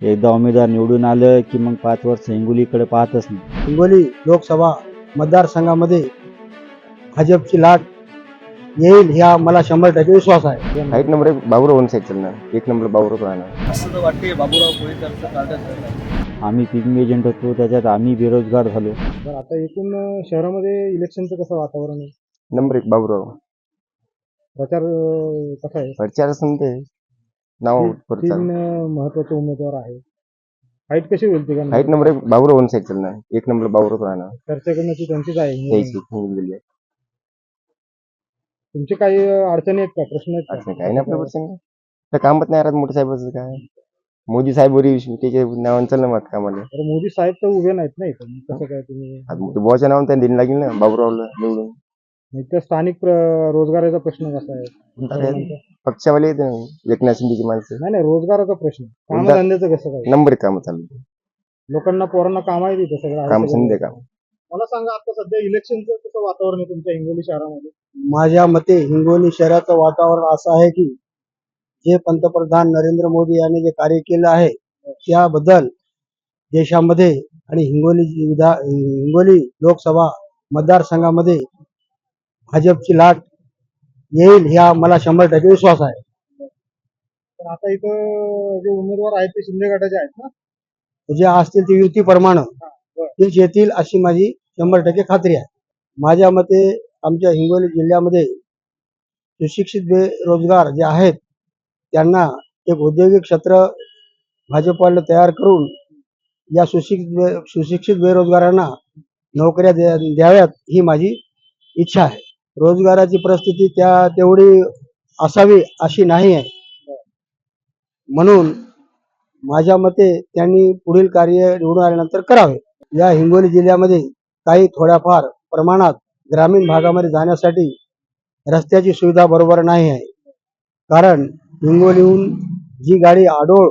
एकदा उमेदवार निवडून आलं की मग पाच वर्ष हिंगोलीकडे पाहतच नाही. हिंगोली लोकसभा मतदारसंघामध्ये भाजपची लाट येईल ह्या मला शंभर टक्के विश्वास आहे. हाईट नंबर एक बाबूराव वन साईड चालणार एक नंबर बाबूराव राहणार. असं तर वाटते बाबूराव कोळीकरचं आम्ही पिकनिक एजंट होतो त्याच्यात आम्ही बेरोजगार झालो. तर आता एकूण शहरामध्ये इलेक्शनचं कसं वातावरण आहे? नंबर एक बाबूराव. प्रचार कसा आहे? प्रचार असं ते नाव तीन महत्त्वाचे उमेदवार आहे फाईट कशी होईल ती हाईट नंबर एक बाबूराव वन साईड चालणार. एक नंबर बाबूराव राहणार. चर्चा करण्याची त्यांचीच आहे. तुमचे काही अडचणी आहेत का? प्रश्न आहेत असं काही नाही आपल्या प्रसंग. त्या कामच नाही राहत मोठे साहेबाचं काय? मोदी साहेब वरी त्याच्या नावानं चाललं मत कामाला. तर मोदी साहेब तर उभे नाहीत नाही तर मग कसं काय तुम्ही आता नावानं त्यांनी दिलं लागेल ना बाबूरावला निवडून. इथं स्थानिक प्र- रोजगाराचा प्रश्न कसा आहे? काय? पक्षावाले आहेत ना, एकनाथ शिंदेची माणसं? नाही नाही रोजगाराचा प्रश्न. कामधंद्याचं कसं काय? नंबर काम चालू लोकांना पोरांना काम आहे तिथं सगळं आहे काम सगळं. संध्या काम. मला सांगा आता सध्या इलेक्शनचं कसं वातावरण आहे तुमच्या हिंगोली शहरामध्ये? माझ्या मते हिंगोली शहराचं वातावरण असं आहे की जे पंतप्रधान नरेंद्र मोदी यांनी जे कार्य केलं आहे त्याबद्दल देशामध्ये आणि हिंगोली विधा हिंगोली लोकसभा मतदारसंघामध्ये भाजपची लाट येईल ह्या मला शंभर टक्के विश्वास आहे. तर आता इथं जे उमेदवार आहेत ते शिंदे गटाचे आहेत ना? जे असतील ते युतीप्रमाणे तेच येतील अशी माझी शंभर टक्के खात्री आहे. माझ्या मते आमच्या हिंगोली जिल्ह्यामध्ये सुशिक्षित बेरोजगार जे आहेत त्यांना एक औद्योगिक क्षेत्र भाजपवाले तयार करून या सुशिक्षित सुशिक्षित बेरोजगारांना नोकऱ्या द्या द्याव्यात ही माझी इच्छा आहे. रोजगाराची परिस्थिती त्या तेवढी असावी अशी नाही आहे. म्हणून माझ्या मते त्यांनी पुढील कार्य निवडून आल्यानंतर करावे. या हिंगोली जिल्ह्यामध्ये काही थोड्याफार प्रमाणात ग्रामीण भागामध्ये जाण्यासाठी रस्त्याची सुविधा बरोबर नाही आहे. कारण हिंगोलीहून जी गाडी आडोळ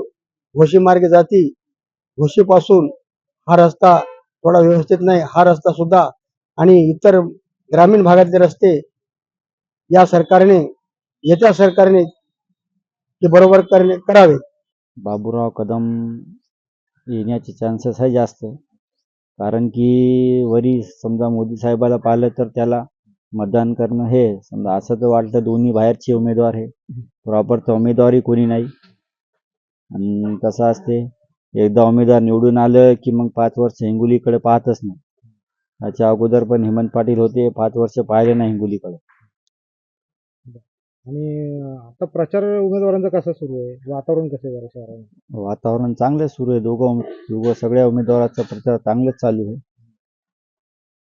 घोशीमार्गे जाती घोशीपासून हा रस्ता थोडा व्यवस्थित नाही हा रस्ता सुद्धा आणि इतर ग्रामीण भागातले रस्ते या सरकारने येत्या सरकारने ते बरोबर करणे करावे. बाबूराव कदम येण्याचे चान्सेस आहे जास्त. कारण की वरी समजा मोदी साहेबाला पाहिलं तर त्याला मतदान करणं हे समजा असं तर वाटतं दोन्ही बाहेरचे उमेदवार हे. प्रॉपर तर उमेदवारही कोणी नाही. आणि कसं असते एकदा उमेदवार निवडून आलं की मग पाच वर्ष हिंगोलीकडे पाहतच नाही. त्याच्या अगोदर पण हेमंत पाटील होते पाच वर्ष पाहिले नाही हिंगोलीकडे आणि आता प्रचार उमेदवारांचा कसा सुरू आहे? वातावरण कसं आहे जरा शहरामध्ये? वातावरण चांगलं सुरू आहे. दोघं उमे- दोघं सगळ्या उमेदवाराचा प्रचार चांगलाच चालू आहे.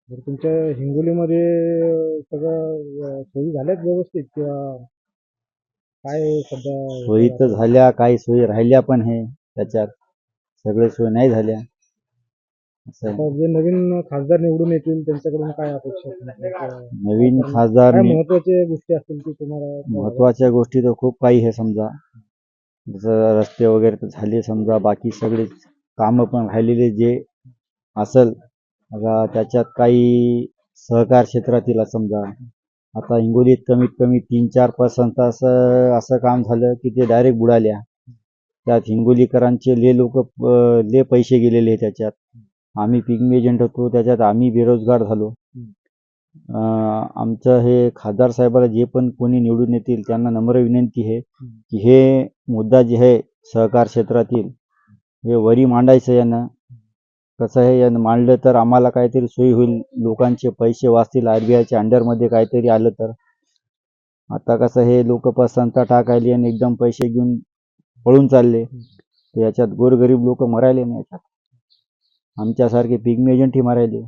तर तुमच्या हिंगोलीमध्ये सगळं अं, सोयी झाल्यात व्यवस्थित किंवा काय सध्या? सोयी तर झाल्या काही सोयी राहिल्या पण आहे त्याच्यात सगळे सोयी नाही झाल्या. असं आहे. आता जे नवीन खासदार निवडून येतील त्यांच्याकडून काय अपेक्षा? नवीन खासदार नि- महत्त्वाच्या गोष्टी असतील की तुम्हाला महत्त्वाच्या गोष्टी तर खूप काही आहे समजा जसं रस्ते वगैरे तर झाले समजा बाकी सगळे कामं पण राहिलेले जे असल आता त्याच्यात काही सहकार क्षेत्रातील समजा आता हिंगोलीत कमीत कमी तीन चार पर्सेंट असं असं काम झालं की ते डायरेक्ट बुडाल्या त्यात हिंगोलीकरांचे ले लोक ले पैसे गेलेले त्याच्यात आम्ही पिकनिक एजंट होतो त्याच्यात आम्ही बेरोजगार झालो. आमचं हे खासदार साहेबाला जे पण कोणी निवडून येतील त्यांना नम्र विनंती आहे की हे मुद्दा जे आहे सहकार क्षेत्रातील हे वरी मांडायचं यानं. कसं आहे यानं मांडलं तर आम्हाला काहीतरी सोयी होईल. लोकांचे पैसे वाचतील आर बी आयच्या अंडरमध्ये काहीतरी आलं तर. आता कसं हे लोक पसंत टाकायले आणि एकदम पैसे घेऊन पळून चालले. याच्यात गोरगरीब लोक मरायले नाही याच्यात. आमच्यासारखे पिग्मी एजंटही मरायले.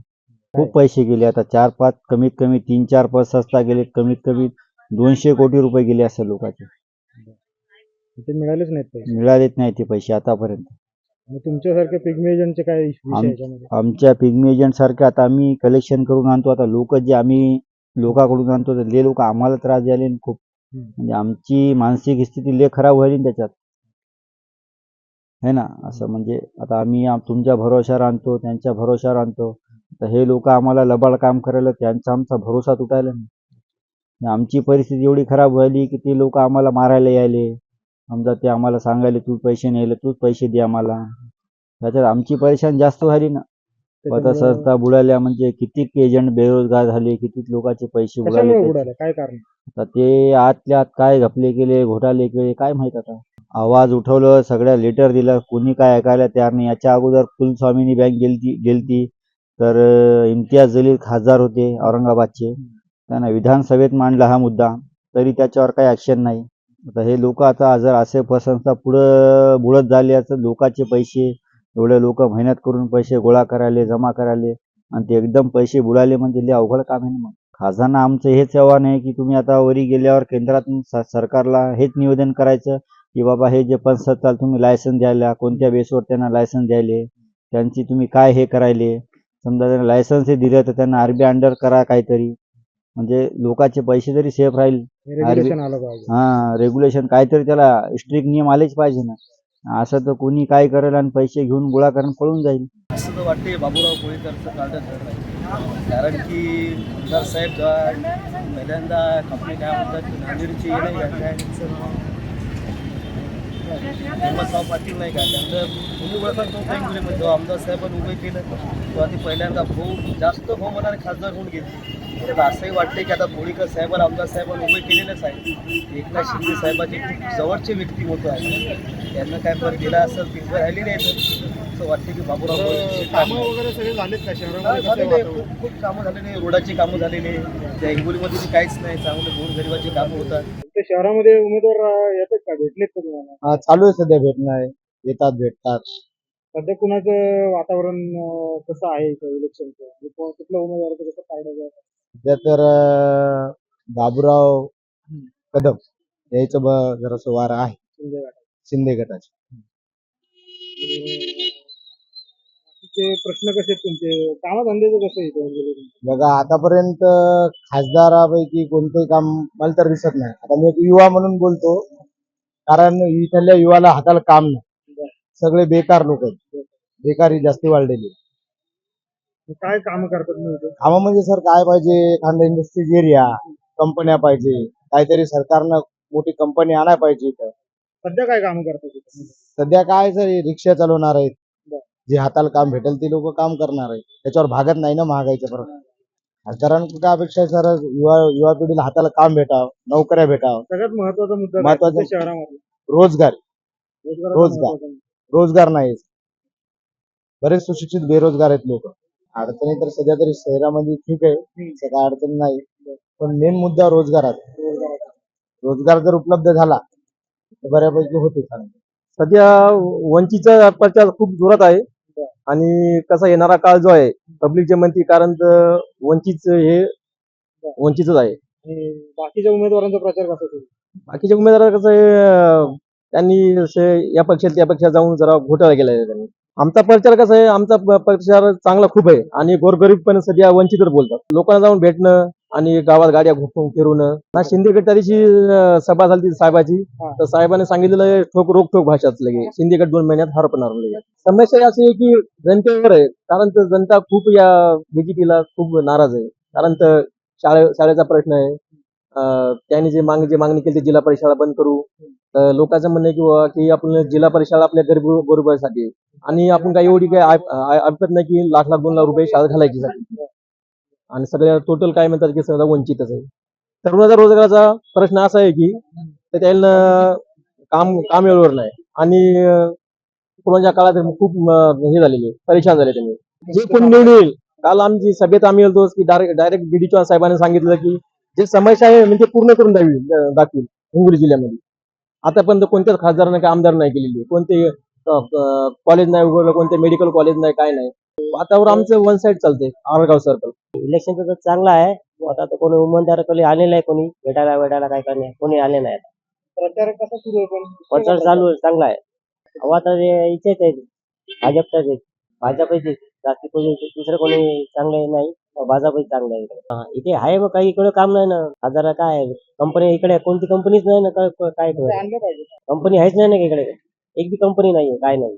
खूप पैसे गेले. आता चार पाच कमीत कमी तीन चार पाच संस्था गेले. कमीत कमी दोनशे कोटी रुपये गेले असेल लोकांचे. ते मिळालेच नाहीत पैसे. मिळालेच नाही ते पैसे आतापर्यंत. आणि तुमच्यासारख्या पिग्मी एजंटचे काय विषय आम- याच्यामध्ये? आमच्या पिग्मी एजंट सारखे आता आम्ही कलेक्शन करून आणतो. आता लोक जे आम्ही लोकांकडून आणतो तर ते लोक आम्हाला त्रास द्यायले आणि खूप. म्हणजे आमची मानसिक स्थिती लय खराब व्हायली ना त्याच्यात. है ना? असं म्हणजे आता आम्ही आम- तुमच्या भरोशावर आणतो त्यांच्या भरोशावर आणतो. तर हे लोक आम्हाला लबाड काम करायला त्यांचा आमचा भरोसा तुटायला नाही. आणि आमची परिस्थिती एवढी खराब व्हायली की ते लोक आम्हाला मारायला यायले. समजा ते आम्हाला सांगायले तू पैसे नेले तूच पैसे दे आम्हाला. त्याच्यात आमची परेशान जास्त झाली ना. आता संस्था बुडाल्या म्हणजे कितीक एजंट बेरोजगार झाले कितीक लोकांचे पैसे बुडाले कशामुळे ते- उडाले काय कारण? आता ते आतल्या आत काय घपले केले घोटाळे केले काय माहीत आता. आवाज उठवलं सगळ्या लेटर दिलं कोणी काय ऐकायला तयार नाही. याच्या अगोदर कुलस्वामिनी बँक गेलती गेलती. तर इम्तियाज जलील खासदार होते औरंगाबादचे. त्यांना विधानसभेत मांडला हा मुद्दा. तरी त्याच्यावर काही ॲक्शन नाही. आता हे लोक आता जर असे पसंतचा पुढं बुडत झाले असं लोकांचे पैसे एवढे लोक मेहनत करून पैसे गोळा करायले जमा करायले आणि ते एकदम पैसे बुडाले म्हणजे लय अवघड काम आहे ना मग. खासदारांना आमचं हेच आव्हान आहे की तुम्ही आता वरी गेल्यावर केंद्रातून सरकारला हेच निवेदन करायचं की बाबा हे जे पंचसत्ताल तुम्ही लायसन द्यायला कोणत्या बेसवर त्यांना लायसन द्यायले त्यांची तुम्ही काय हे करायले? समजा त्यांना लायसन्स दिलं तर त्यांना आरबी अंडर करा काहीतरी. म्हणजे लोकांचे पैसे तरी सेफ राहील रेग्युलेशन आलं पाहिजे. हा रेग्युलेशन काहीतरी त्याला स्ट्रिक्ट नियम आलेच पाहिजे ना. असं तर कोणी काय करेल आणि पैसे घेऊन गोळा करून पळून जाईल. असं तर वाटते बाबूराव कोळीकरचं कारण की आमदार साहेब जेव्हा पहिल्यांदा कंपनी काय म्हणतात की नांदेडची हे नाही पाटील नाही का? त्यांचं आमदार साहेबांनी उभे केलं तेव्हा ते पहिल्यांदा भाऊ जास्त भाऊ मनाने खासदार होऊन गेले. तर असंही वाटते की आता कोळीकर साहेबांना आमदार साहेबांनी उभे केलेलेच आहे एकनाथ शिंदे साहेबाचे खूप जवळचे व्यक्तिमत्व आहे. त्यांना काय बरं गेला असं ते उभं नाही असं वाटते की बाबूराव कोळीकर कामं वगैरे सगळे झालेत का शहरामध्ये? कसं आहे झालेले वातावरण? खूप खूप कामं झालेले रोडाची कामं झालेले त्या हिंगोलीमध्ये काहीच नाही चांगले गोरगरिबाची कामं होतात. ते शहरामध्ये उमेदवार अं, येतात का? भेटलेत का तुम्हाला? हा चालू आहे सध्या भेटणं आहे येतात भेटतात. सध्या कुणाचं वातावरण अं, कसं आहे इथं इलेक्शनचं? म्हणजे कुठल्या उमेदवाराचं कसं फायदा घ्यायचा सध्या तर अं, बाबूराव कदम यायचं ब- जरासं वार आहे. शिंदे गटात. शिंदे गटाचे. तिचे प्रश्न कसे आहेत तुमचे? कामधंद्याचं कसं आहे इथं? बघा आतापर्यंत खासदारापैकी कोणतंही काम मला तर दिसत नाही. आता मी एक युवा म्हणून बोलतो. कारण इथल्या युवाला हाताला काम नाही. सगळे बेकार लोक आहेत. बेकारी जास्ती वाढलेली. काय काम करतात इथं? कामं म्हणजे सर काय पाहिजे? एखादा इंडस्ट्रीज एरिया कंपन्या पाहिजे. काहीतरी सरकारनं मोठी कंपनी आणायला पाहिजे इथं. सध्या काय काम करतात इथं? सध्या काय सर हे रिक्षा चालवणार आहेत. जे हाताला काम भेटेल ते लोक काम करणार आहेत त्याच्यावर भागत नाही ना महागाईच्या परत खासदारांकडे काय अपेक्षा आहे सर? युवा युवा पिढीला हाताला काम भेटावं नोकऱ्या भेटावं. सगळ्यात महत्त्वाचा मुद्दा काय? महत्वाचा- शहरामध्ये. रोजगार. रोजगाराचा रोजगार. मुद्दा. रोजगार नाही. बरेच सुशिक्षित बेरोजगार आहेत लोक. अडचणी तर सध्या तरी शहरामध्ये ठीक आहे. काय अडचण नाही. पण मेन मुद्दा रोजगाराचा. रोजगार जर उपलब्ध झाला तर बऱ्यापैकी होते चांगलं. सध्या वंचितचा प्रचार खूप जोरात आहे. आणि कसा येणारा काळ जो आहे पब्लिकचे म्हणते कारण तर वंचित हे वंचितच आहे. बाकीच्या उमेदवारांचा प्रचार कसा सुरू? बाकीचे उमेदवार कसं आहे त्यांनी असे या पक्षात त्या पक्षात जाऊन जरा घोटाळा केला आहे त्यांनी. आमचा प्रचार कसा आहे आमचा प्रचार चांगला खूप आहे आणि गोरगरीब पण सध्या वंचितच बोलतात. लोकांना जाऊन भेटणं आणि गावात गाड्या घुमून फिरवणं ना शिंदे गट त्या दिवशी अं, सभा झाली साहेबाची. तर साहेबांनी सांगितलेलं आहे ठोक रोखोक भाषात लगे शिंदे गट दोन महिन्यात हरपणार लगे समस्या अशी आहे की जनतेवर आहे. कारण तर जनता खूप या बीजेपीला खूप नाराज आहे. कारण तर शाळे शाळेचा प्रश्न आहे. त्यांनी जे मागणी जे मागणी केली ते जिल्हा परिषदा बंद करू. तर लोकांचं म्हणणं आहे की आपण जिल्हा परिषद आपल्या गरीब गरिबासाठी. आणि आपण काही एवढी काही ऐकत नाही की लाख लाख दोन लाख रुपये शाळेत घालायची साठी आणि सगळ्या टोटल काय म्हणतात की सगळं वंचितच आहे. तरुणाचा रोजगाराचा प्रश्न असा आहे की तर त्यांना काम काम वेळेवर नाही. आणि कोरोनाच्या काळात खूप हे झालेले परेशान झाले त्यांनी. जे कोण निवडून येईल काल आमची सभेत आम्ही होतो की डायरेक्ट डायरेक्ट बीडीच्या साहेबांनी सांगितलं की जे समस्या आहे म्हणजे पूर्ण करून द्यावी दाखवील हिंगोली जिल्ह्यामध्ये. आतापर्यंत कोणत्याच खासदारांना काही आमदार नाही केलेली कोणते कॉलेज नाही उघडलं कोणते मेडिकल कॉलेज नाही काय नाही. वातावरण आमचं वन साईड चालतंय आरगाव सर्कल इलेक्शनचं तर चांगलं आहे आता तर कोणी उमेदवार कोणी आले नाही कोणी भेटायला भेटायला काय करणे कोणी आले नाही प्रचार कसा सुरू आहे पण? प्रचार चालू आहे चांगला आहे. अहो आता ते इथेच आहे भाजपचाच आहे भाजपचे जास्ती कोणी दुसरं कोणी चांगले नाही भाजपच चांगलं आहे इकडे. हा, इथे आहे मग काही इकडे काम नाही ना. हजार काय आहे? कंपनी इकडे कोणती कंपनीच नाही ना काय काय ते आणलं पाहिजे. कंपनी आहेच नाही ना इकडे. एक बी कंपनी नाहीये काय नाही.